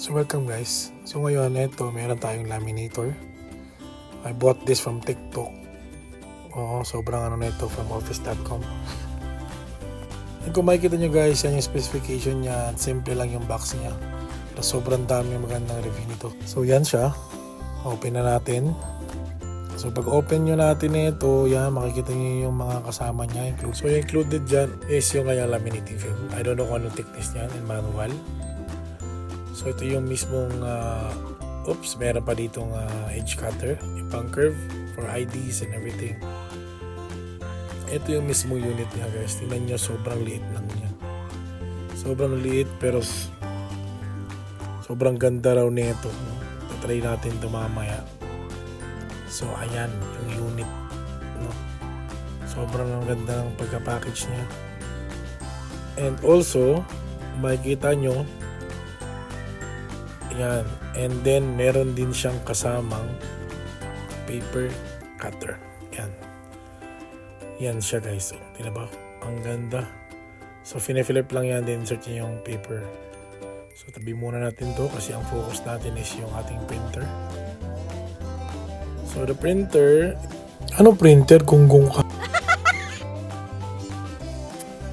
So welcome guys. So ngayon ito meron tayong laminator. I bought this from TikTok. Oo, sobrang ano nito from office.com. And kung makikita nyo guys, yan yung specification niya. Simple lang yung box niya. Pero sobrang dami magandang review nito. So yan siya. Open na natin. So pag open nyo natin ito, yan, makikita nyo yung mga kasama niya. Include. So yung included dyan is yung kanyang laminating film. I don't know kung anong thickness niyan and manual. So ito yung mismong uh, oops, meron pa ditong uh, edge cutter, pang curve for IDs and everything. Ito yung mismong unit niya guys. Tingnan nyo, sobrang liit lang niya. Sobrang liit pero sobrang ganda raw nito. No? Try natin ito mamaya. So ayan, yung unit. No? Sobrang ang ganda ng pagka-package niya. And also, makikita nyo, yan. And then, meron din siyang kasamang paper cutter. Yan. Yan siya guys. Oh, Tingnan ba? Ang ganda. So, fine-flip lang yan. Then, insert niya yung paper. So, tabi muna natin to kasi ang focus natin is yung ating printer. So, the printer... Ano printer kung gung ka?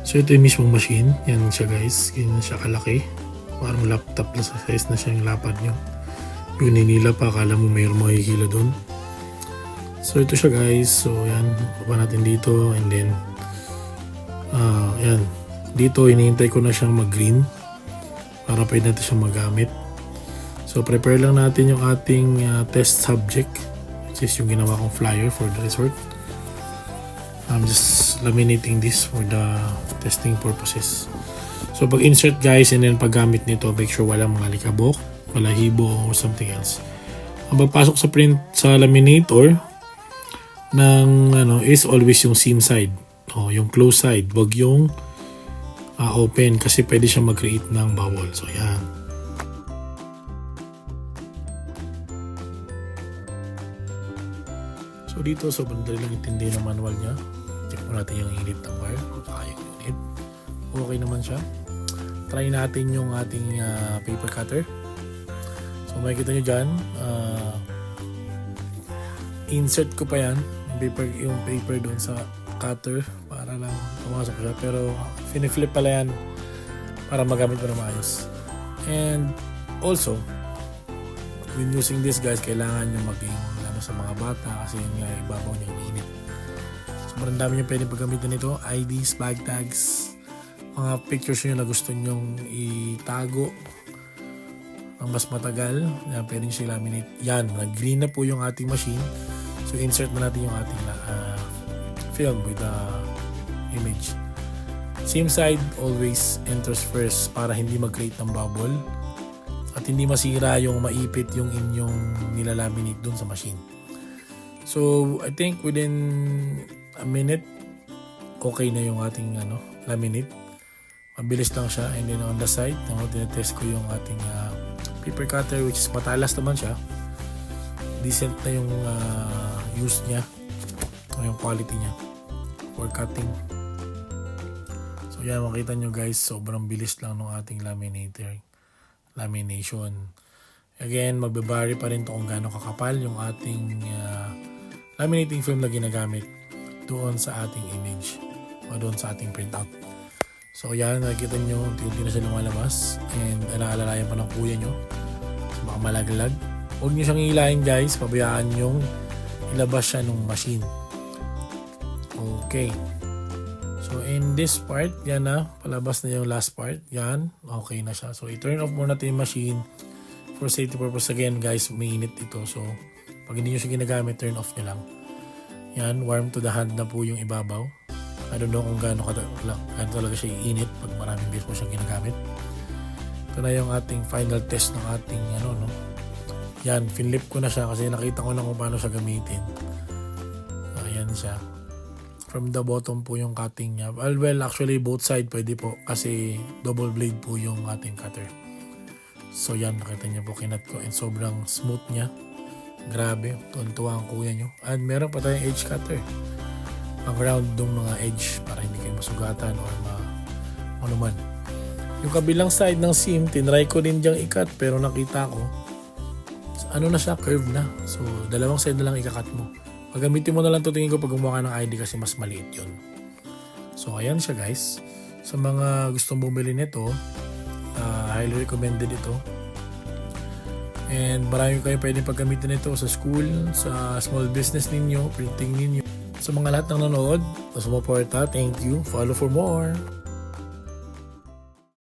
So, ito yung mismong machine. Yan siya guys. Ganyan siya kalaki parang laptop na sa size na siya yung lapad nyo yung ninila pa akala mo mayroong makikila doon. So ito siya guys. So yan. Baba natin dito and then ah yan. Dito hinihintay ko na siyang mag green para pwede natin siyang magamit. So prepare lang natin yung ating ah, test subject which is yung ginawa kong flyer for the resort. I'm just laminating this for the testing purposes So pag insert guys and then paggamit nito make sure wala mga likabok, wala hibo or something else. Ang pagpasok sa print sa laminator ng ano is always yung seam side. O yung close side, wag yung ah, open kasi pwede siya mag-create ng bubble. So yan. So dito sobrang dali lang intindi ng manual niya. Check mo natin yung init ng wire. Saka yung unit. Okay naman siya try natin yung ating ah, paper cutter. So makikita nyo dyan, ah, insert ko pa yan, yung paper, yung paper doon sa cutter para lang pumasok siya. Pero finiflip pala yan para magamit mo na maayos. And also, when using this guys, kailangan nyo maging ano, sa mga bata kasi yun nga ibabaw niya yung init. Sobrang dami nyo pwede paggamitan nito. IDs, bag tags, mga pictures nyo na gusto nyong itago ang mas matagal yan, pwede siya laminate. Yan, nag-green na po yung ating machine. So insert na natin yung ating uh, film with the image. Same side always enters first para hindi mag-create ng bubble at hindi masira yung maipit yung inyong nilalaminate dun sa machine. So I think within a minute okay na yung ating ano, laminate mabilis lang siya and then on the side no, tinetest ko yung ating ah, paper cutter which is matalas naman siya. Decent na yung ah, use niya yung quality niya for cutting. So yan makita nyo guys sobrang bilis lang ng ating laminator lamination. Again magbabari pa rin to kung gaano kakapal yung ating ah, laminating film na ginagamit doon sa ating image o doon sa ating printout So yan, nakikita nyo, unti-unti na siya lumalabas. And alaalalayan pa ng kuya nyo. Baka malaglag. Huwag nyo siyang hilahin guys, pabayaan yung ilabas siya ng machine. Okay. So in this part, yan na, palabas na yung last part. Yan, okay na siya. So i-turn off muna natin yung machine. For safety purpose again guys, mainit ito. So pag hindi nyo siya ginagamit, turn off nyo lang. Yan, warm to the hand na po yung ibabaw. I don't know kung gaano, kada, gaano talaga siya iinit pag maraming beses mo siyang ginagamit. Ito na yung ating final test ng ating ano no. Yan, finlip ko na siya kasi nakita ko na kung paano siya gamitin. Ayan siya. From the bottom po yung cutting niya. Well, well, actually both side pwede po kasi double blade po yung ating cutter. So yan, nakita niyo po kinat ko and sobrang smooth niya. Grabe, tuwan-tuwa ang kuya nyo. And meron pa tayong edge cutter pang round ng mga edge para hindi kayo masugatan or ma ano man. Yung kabilang side ng SIM, tinry ko din diyang ikat pero nakita ko, ano na siya, curve na. So, dalawang side na lang ikakat mo. Pagamitin mo na lang to tingin ko pag gumawa ka ng ID kasi mas maliit yun. So, ayan siya guys. Sa mga gustong bumili nito, ah, highly recommended ito. And marami kayo pwedeng paggamitin ito sa school, sa small business ninyo, printing ninyo. Sa mga lahat ng nanonood, sa sumuporta, thank you. Follow for more.